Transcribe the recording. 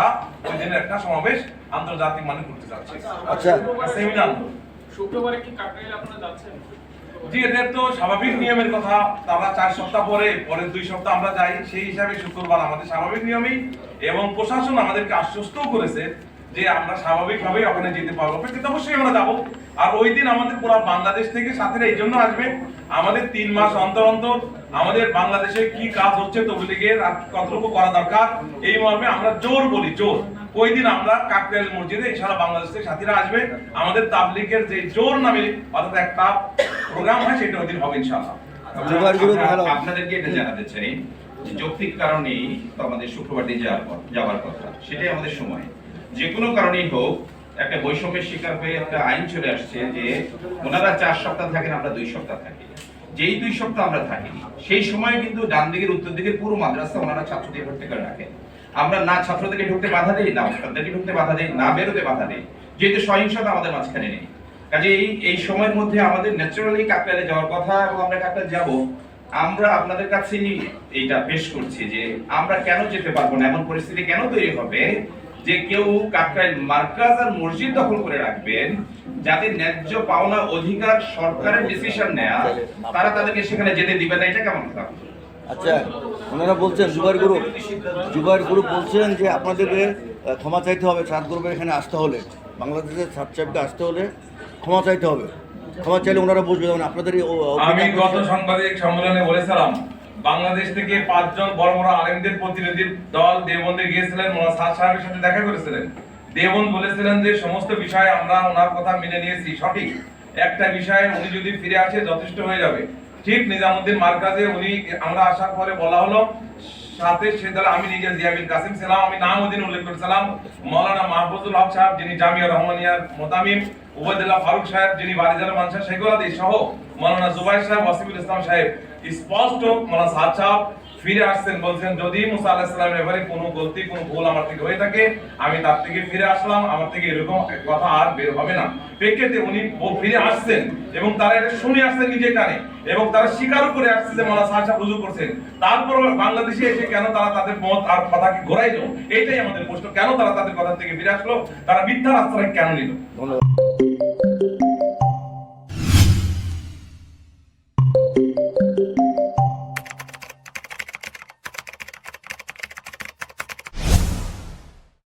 আমরা ওই দিনের একটা সমাবেশ আন্তর্জাতিক মানে করতে যাচ্ছি। আচ্ছা সেমিনার। শুক্রবারে কি কাকরাইল আপনারা যাচ্ছেন? জি এদের তো স্বাভাবিক নিয়মের কথা। তারা চার সপ্তাহ পরে পরের দুই সপ্তাহ আমরা যাই। সেই হিসাবে শুক্রবার আমাদের স্বাভাবিক নিয়মেই এবং প্রশাসন আমাদেরকে আশ্বস্ত করেছে যে আমরা স্বাভাবিকভাবেই ওখানে যেতে পারব। কিন্তু অবশ্যই আমরা যাব। আর ওই দিন আমাদের পুরো বাংলাদেশ থেকে সাথীরা এই জন্য আসবে। আমাদের তিন মাস অন্তর অন্তর আমাদের বাংলাদেশে কি কাজ হচ্ছে তবলিগের আর কতটুকু করা দরকার এই মর্মে আমরা জোর বলি জোর। ওই দিন আমরা কাকরাইল মসজিদে ইনশাআল্লাহ বাংলাদেশ থেকে সাথীরা আসবে। আমাদের তাবলিগের যে জোর নামে অর্থাৎ একটা প্রোগ্রাম হয় সেটা ওই দিন হবে ইনশাআল্লাহ। আপনাদেরকে এটা জানাতে চাই যে যৌক্তিক কারণেই তো আমাদের শুক্রবার দিন যাওয়ার পর যাওয়ার কথা। সেটাই আমাদের সময়। যে কোনো কারণেই হোক, একটা বৈষম্যের শিকার হয়ে একটা আইন চলে আসছে যে ওনারা চার সপ্তাহ থাকেন, আমরা দুই সপ্তাহ থাকি। যেই দুই সপ্তাহ আমরা থাকি, সেই সময় কিন্তু ডান দিকের, উত্তর দিকের পুরো মাদ্রাসা ওনারা ছাত্রদের ভর্তি করে রাখেন আমরা না ছাত্রদেরকে ঢুকতে বাধা দেই, না ওস্তাদদেরকে ঢুকতে বাধা দেই, না বেরোতে বাধা দেই, যেহেতু সহিংসতা আমাদের মাঝখানে নেই। কাজেই এই সময়ের মধ্যে আমাদের ন্যাচারালি কাকরাইলে যাওয়ার কথা এবং আমরা কাকরাইল যাব, আমরা আপনাদের কাছেই এইটা পেশ করছি যে আমরা কেন যেতে পারব না, এমন পরিস্থিতি কেন তৈরি হবে যে কেউ কাকরাইল মার্কাজ আর মসজিদ দখল করে রাখবেন যাদের ন্যায্য পাওনা অধিকার সরকারের ডিসিশন নেয়া তারা তাদেরকে সেখানে যেতে দিবে না এটা কেমন কথা? আচ্ছা ওনারা বলছেন জুবাইর গ্রুপ জুবাইর গ্রুপ বলছেন যে আপনাদেরকে ক্ষমা চাইতে হবে সাত গ্রুপের এখানে আসতে হলে বাংলাদেশের সাত সাহেবকে আসতে হলে ক্ষমা চাইতে হবে। ক্ষমা চাইলে ওনারা বুঝবে যেমন আপনাদের আমি গত সাংবাদিক সম্মেলনে বলেছিলাম বাংলাদেশ থেকে পাঁচজন বড় বড় আলেমদের প্রতিনিধি দল দেবন্দে গিয়েছিলেন মোলা সাদ সাহেবের সাথে দেখা করেছিলেন। দেবন বলেছিলেন যে, সমস্ত বিষয়ে আমরা ওনার কথা মেনে নিয়েছি, সঠিক। একটা বিষয়ে উনি যদি ফিরে আসে, যথেষ্ট হয়ে যাবে। ঠিক নিজামুদ্দিন মার্কাজে উনি আমরা আসার পরে বলা হলো, সাথে সে দ্বারা আমি নিজে জিয়াবিন কাসিম ছিলাম আমি নাম ওদিন উল্লেখ করেছিলাম মৌলানা মাহফুজুল হক সাহেব, যিনি জামিয়া রহমানিয়ার মোতামিম উবাইদুল্লাহ ফারুক সাহেব, যিনি বারিজাল মানসা শেখ সহ মৌলানা জুবাই সাহেব ওয়াসিফুল ইসলাম সাহেব, স্পষ্ট মৌলানা সাদ সাহেব ফিরে আসছেন বলছেন, যদি মুসা আলাহিস সালামের এবারে কোনো গলতি, কোনো ভুল আমার থেকে হয়ে থাকে, আমি তার থেকে ফিরে আসলাম, আমার থেকে এরকম কথা আর বের হবে না। প্রেক্ষিতে উনি ফিরে আসছেন এবং তারা এটা শুনে আসছেন নিজের কানে এবং তারা স্বীকারও করে আসছে যে মালা সাহা রুজু করছেন। তারপর বাংলাদেশে এসে কেন তারা তাদের মত আর কথাকে ঘোরাইলো? এইটাই আমাদের প্রশ্ন। কেন তারা তাদের কথা থেকে ফিরে আসলো? তারা মিথ্যা রাস্তাটা কেন নিল? ধন্যবাদ।